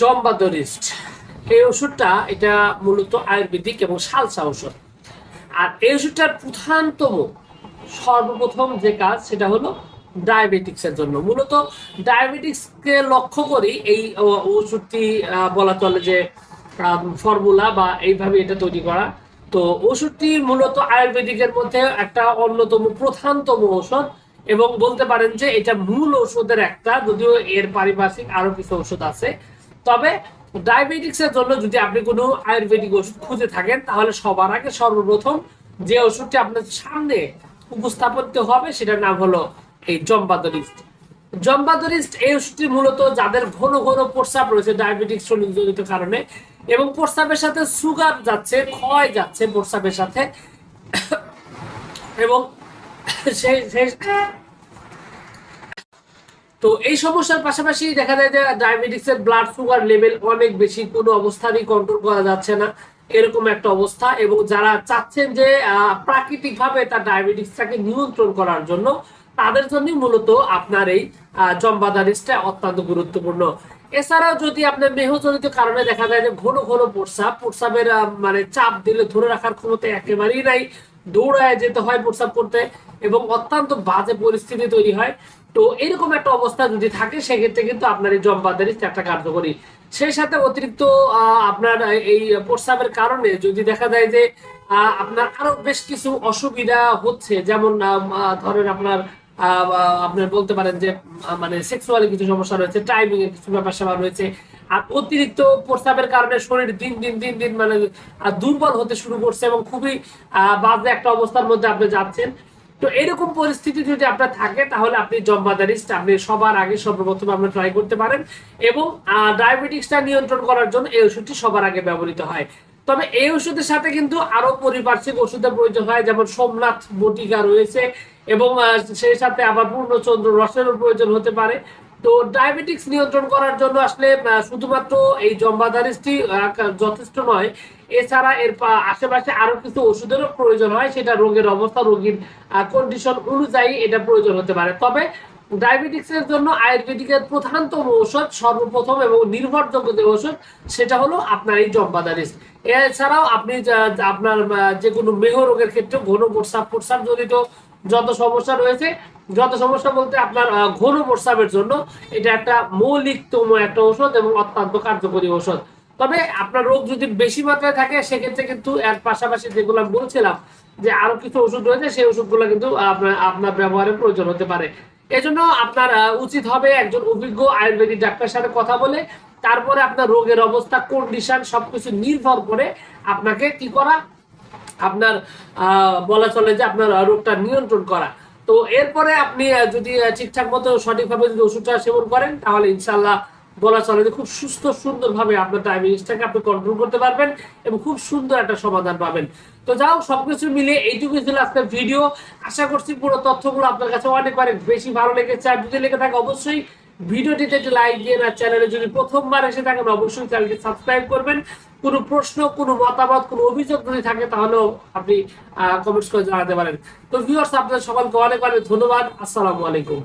জম্বাদরিস্ট এই ওষুধটা এটা মূলত আয়ুর্বেদিক এবং সালসা ওষুধ আর এই ওষুধটার প্রধানতম, সর্বপ্রথম যে কাজ সেটা হলো ডায়াবেটিক্সের জন্য। মূলত ডায়াবেটিক্সকে লক্ষ্য করি এই ওষুধটি বলা চলে যে ফর্মুলা বা এইভাবে এটা তৈরি করা। তো ওষুধটি মূলত আয়ুর্বেদিকের মধ্যে একটা অন্যতম, প্রধানতম ঔষধ এবং বলতে পারেন যে এটা মূল ওষুধের একটা, যদিও এর পারিপার্শ্বিক আরও কিছু ওষুধ আছে। তবে ডায়াবেটিক্সের জন্য যদি আপনি কোনো আয়ুর্বেদিক ওষুধ খুঁজে থাকেন, তাহলে সবার আগে সর্বপ্রথম যে ওষুধটি আপনার সামনে উপস্থাপিত হবে, সেটার নাম হলো এই জম্বাদরিস্ট। জম্বাদরিস্ট এই ওষুধটি মূলত যাদের ঘন ঘন প্রস্রাব রয়েছে ডায়াবেটিক্স জনিত কারণে এবং প্রস্রাবের সাথে সুগার যাচ্ছে, ক্ষয় যাচ্ছে প্রস্রাবের সাথে এবং সেই সেই তো এই সমস্যার পাশাপাশি দেখা যায় যে ডায়াবেটিক্স এর ব্লাড সুগার লেভেল অনেক বেশি, কোনো অবস্থারই কন্ট্রোল করা যাচ্ছে না, এরকম একটা অবস্থা। এবং যারা চাচ্ছেন যে প্রাকৃতিক ভাবে তার ডায়াবেটিক্সটাকে নিয়ন্ত্রণ করার জন্য, তাদের জন্য মূলত আপনার এই জম্বাদারিসটা অত্যন্ত গুরুত্বপূর্ণ। এছাড়াও যদি আপনার মেহজনিত কারণে দেখা যায় যে ঘন ঘন প্রস্রাব, প্রস্রাবের মানে চাপ দিলে ধরে রাখার ক্ষমতা একেবারেই নাই, দৌড়ায় যেতে হয় প্রস্রাব করতে এবং অত্যন্ত বাজে পরিস্থিতি তৈরি হয়। তো এরকম একটা অবস্থা যদি থাকে, সেক্ষেত্রে কিন্তু আপনার এই জম্বাদারি একটা কার্যকরী। সেই সাথে অতিরিক্ত আপনার এই প্রস্রাবের কারণে যদি দেখা যায় যে আপনার আরও বেশ কিছু অসুবিধা হচ্ছে, যেমন ধরেন আপনার আপনার বলতে পারেন যে মানে সেক্সুয়ালি কিছু সমস্যা রয়েছে টাইমিং এর কিছু ব্যাপার স্যাপার রয়েছে, আর অতিরিক্ত প্রস্রাবের কারণে শরীর দিন দিন দিন দিন মানে দুর্বল হতে শুরু করছে এবং খুবই বাজে একটা অবস্থার মধ্যে আপনি যাচ্ছেন। তো এরকম পরিস্থিতি যদি আপনার থাকে, তাহলে আপনি জম্বাদারিস্ট, আপনি সবার আগে সর্বপ্রথম আপনি ট্রাই করতে পারেন এবং ডায়াবেটিক্সটা নিয়ন্ত্রণ করার জন্য এই ওষুধটি সবার আগে ব্যবহৃত হয়। তবে এই ওষুধের সাথে কিন্তু আরও পরিপার্শ্বিক ওষুধের প্রয়োজন হয়, যেমন সোমনাথ বটিকা রয়েছে এবং সেই সাথে আবার পূর্ণচন্দ্র রসেরও প্রয়োজন হতে পারে। তো ডায়াবেটিক্স নিয়ন্ত্রণ করার জন্য আসলে শুধুমাত্র এই জম্বাদারিসটি যথেষ্ট নয়। এছাড়া এর আশেপাশে আরও কিছু ওষুধেরও প্রয়োজন হয়, সেটা রোগের অবস্থা, রোগীর কন্ডিশন অনুযায়ী এটা প্রয়োজন হতে পারে। তবে ডায়াবেটিক্স এর জন্য আয়ুর্বেদিকের প্রধানতম ঔষধ, সর্বপ্রথম এবং নির্ভরযোগ্য যে ওষুধ সেটা হলো আপনার এই জম্বাদারিস এছাড়াও আপনি আপনার যে কোনো মেহ রোগের ক্ষেত্রে ঘন প্রস্রাব প্রস্রাব জনিত যত সমস্যা রয়েছে, যত সমস্যা বলতে আপনার ঘন প্রস্রাবের জন্য এটা একটা মৌলিকতম একটা ঔষধ এবং অত্যন্ত কার্যকরী ঔষধ। তবে আপনার রোগ যদি বেশি মাত্রায় থাকে, সেক্ষেত্রে কিন্তু এর পাশাপাশি যেগুলো বলছিলাম, যে আরও কিছু ওষুধ রয়েছে, সেই ওষুধগুলো কিন্তু আপনার আপনার ব্যবহারের প্রয়োজন হতে পারে। এজন্য আপনার উচিত হবে একজন অভিজ্ঞ আয়ুর্বেদিক ডাক্তারের সাথে কথা বলে, তারপরে আপনার রোগের অবস্থা কন্ডিশন সবকিছু নির্ভর করে আপনাকে কি করা আপনার বলা চলে যে আপনার রোগটা নিয়ন্ত্রণ করা। তো এরপরে আপনি যদি ঠিকঠাক মতো সঠিকভাবে যদি ওষুধটা সেবন করেন, তাহলে ইনশাল্লাহ বলা চলে যে খুব সুস্থ, সুন্দরভাবে আপনার ডায়াবেটিসটাকে আপনি কন্ট্রোল করতে পারবেন এবং খুব সুন্দর একটা সমাধান পাবেন। তো যাও সবকিছু মিলে এইটুকুই ছিল আজকের ভিডিও। আশা করছি পুরো তথ্যগুলো আপনার কাছে অনেক অনেক বেশি ভালো লেগেছে। আর যদি লেগে থাকে, অবশ্যই ভিডিওটিতে একটি লাইক দিয়ে আর চ্যানেলে যদি প্রথমবার এসে থাকেন, অবশ্যই চ্যানেলটি সাবস্ক্রাইব করবেন। কোনো প্রশ্ন, কোনো মতামত, কোনো অভিযোগ যদি থাকে, তাহলেও আপনি কমেন্টস করে জানাতে পারেন। তো ভিউয়ার্স আপনাদের সকলকে অনেক অনেক ধন্যবাদ। আসসালামু আলাইকুম।